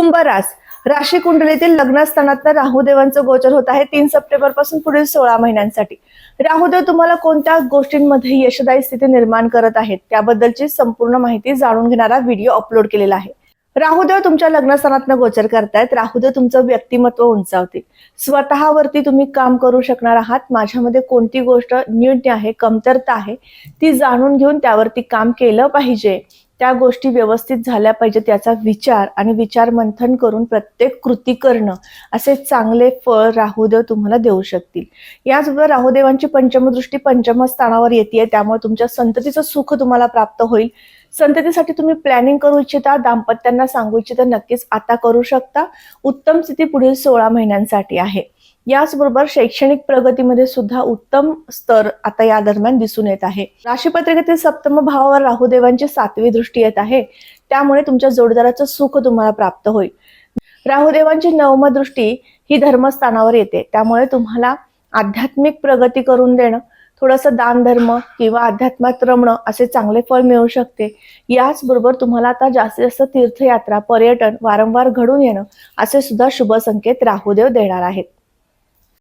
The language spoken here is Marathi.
कुंभरास राशी कुंडलीतील लग्नस्थानात राहुदेवांचं गोचर होत आहे तीन सप्टेंबरपासून पुढील सोळा महिन्यांसाठी. राहुदेव तुम्हाला कोणत्या गोष्टींमध्ये यशदायी स्थिती निर्माण करत आहेत त्याबद्दलची संपूर्ण माहिती जाणून घेणारा व्हिडिओ अपलोड केलेला आहे. राहुदेव तुमच्या लग्नस्थानातनं गोचर करतायत राहुदेव तुमचं व्यक्तिमत्व उंचावतील. स्वतःवरती तुम्ही काम करू शकणार आहात माझ्यामध्ये कोणती गोष्ट न्यून्य आहे कमतरता आहे ती जाणून घेऊन त्यावरती काम केलं पाहिजे. त्या गोष्टी व्यवस्थित झाल्या पाहिजेत याचा विचार आणि विचार मंथन करून प्रत्येक कृती करणं असे चांगले फळ राहुदेव तुम्हाला देऊ शकतील. याचबरोबर राहुदेवांची पंचमदृष्टी पंचम स्थानावर येते त्यामुळे तुमच्या संततीचं सुख तुम्हाला प्राप्त होईल. संततीसाठी तुम्ही प्लॅनिंग करू इच्छिता दाम्पत्यांना सांगू इच्छिता नक्कीच आता करू शकता. उत्तम स्थिती पुढील सोळा महिन्यांसाठी आहे. याचबरोबर शैक्षणिक प्रगतीमध्ये सुद्धा उत्तम स्तर आता या दरम्यान दिसून येत आहे. राशीपत्रिकेतील सप्तम भावावर राहुदेवांची सातवी दृष्टी येत आहे. त्यामुळे तुमच्या जोडदाराचं सुख तुम्हाला प्राप्त होईल. राहुदेवांची नवम दृष्टी ही धर्मस्थानावर येते. त्यामुळे तुम्हाला आध्यात्मिक प्रगती करून देणं थोडंसं दान धर्म किंवा अध्यात्मात रमणं असे चांगले फळ मिळू शकते. याचबरोबर तुम्हाला आता जास्तीत जास्त तीर्थयात्रा पर्यटन वारंवार घडून येणं असे सुद्धा शुभ संकेत राहुदेव देणार आहेत.